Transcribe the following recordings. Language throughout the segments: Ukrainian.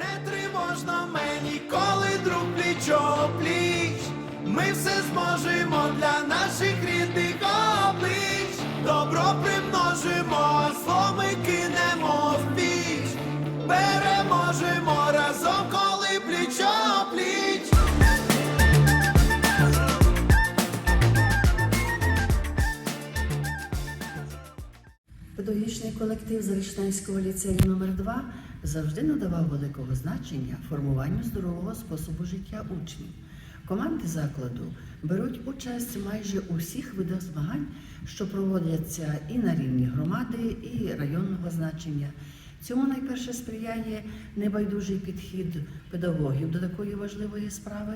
Не тривожно мені, коли друг плічо пліч. Ми все зможемо для наших рідних облич. Добро примножимо, зло ми кинемо в піч. Переможемо разом, коли плічо пліч. Педагогічний колектив Зарічненського ліцею номер 2 завжди надавав великого значення формуванню здорового способу життя учнів. Команди закладу беруть участь майже у всіх видах змагань, що проводяться і на рівні громади, і районного значення. Цьому найперше сприяє небайдужий підхід педагогів до такої важливої справи,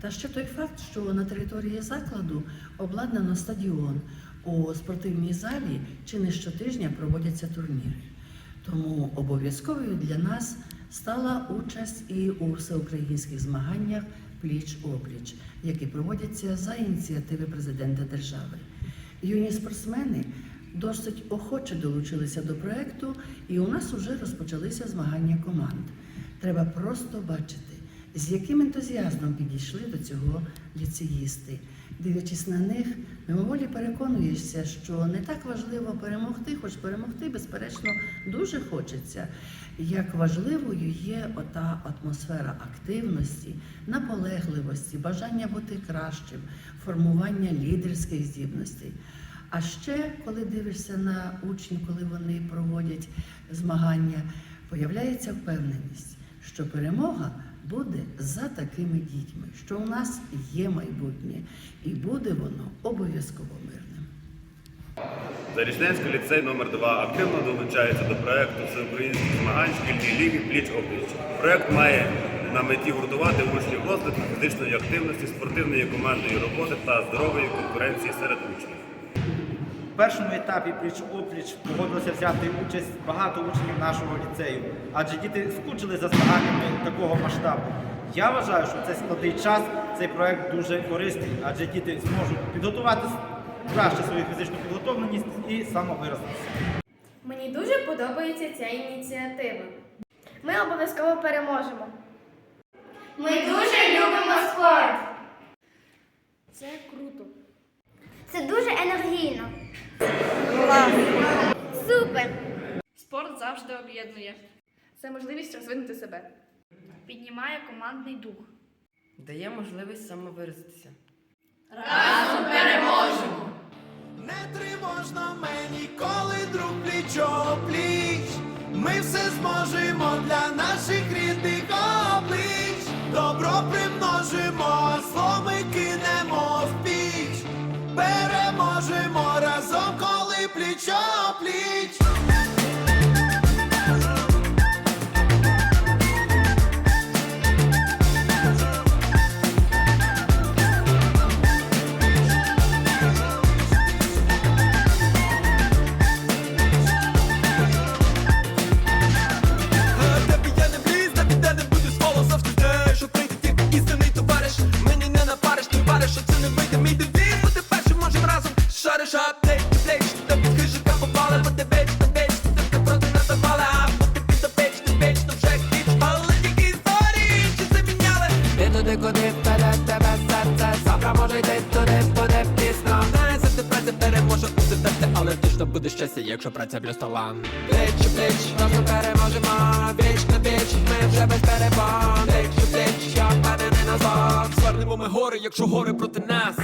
та ще той факт, що на території закладу обладнано стадіон. У спортивній залі чи не щотижня проводяться турніри. Тому обов'язковою для нас стала участь і у всеукраїнських змаганнях пліч опліч, які проводяться за ініціативи президента держави. Юні спортсмени досить охоче долучилися до проекту, і у нас вже розпочалися змагання команд. Треба просто бачити, з яким ентузіазмом підійшли до цього ліцеїсти. Dивлячись на них, мимоволі переконуєшся, що не так важливо перемогти, хоч перемогти, безперечно, дуже хочеться. Як важливою є ота атмосфера активності, наполегливості, бажання бути кращим, формування лідерських здібностей. А ще, коли дивишся на учнів, коли вони проводять змагання, появляється впевненість, що перемога буде за такими дітьми, що у нас є майбутнє, і буде воно обов'язково мирним. Зарічненський ліцей номер 2 активно долучається до проекту всеукраїнських змагань шкільні ліги пліч опліч. Проект має на меті гуртувати учнів розвитку фізичної активності, спортивної командної роботи та здорової конкуренції серед учнів. В першому етапі пліч опліч погодилося взяти участь багато учнів нашого ліцею, адже діти скучили за змаганнями такого масштабу. Я вважаю, що в цей складний час цей проект дуже корисний, адже діти зможуть підготувати краще свою фізичну підготовленість і самовиразитися. Мені дуже подобається ця ініціатива. Ми обов'язково переможемо. Ми дуже любимо спорт. Це круто. Це дуже енергійно. Супер! Спорт завжди об'єднує. Це можливість розвинути себе. Піднімає командний дух. дає можливість самовиразитися. Разом переможемо! Не тривожно мені, коли друг плічо пліч. Ми все зможемо для наших рідних облич. Добро примножимо, зло ми кинемо в піч. Переможемо разом, коли плічо пліч. Плеч, ти веч, ти проти нас вже хіч, але тільки історії, чи заміняли. Ти туди, куди вперед тебе серце, завтра може йти туди, буде пізно. Не завжди праця переможе у серце, але точно буде щастя, якщо праця плюс талант. Плеч, плеч, разом переможемо, віч на віч, ми вже без перебон. Плеч, плеч, паде не назад. Звернемо ми гори, якщо гори проти нас.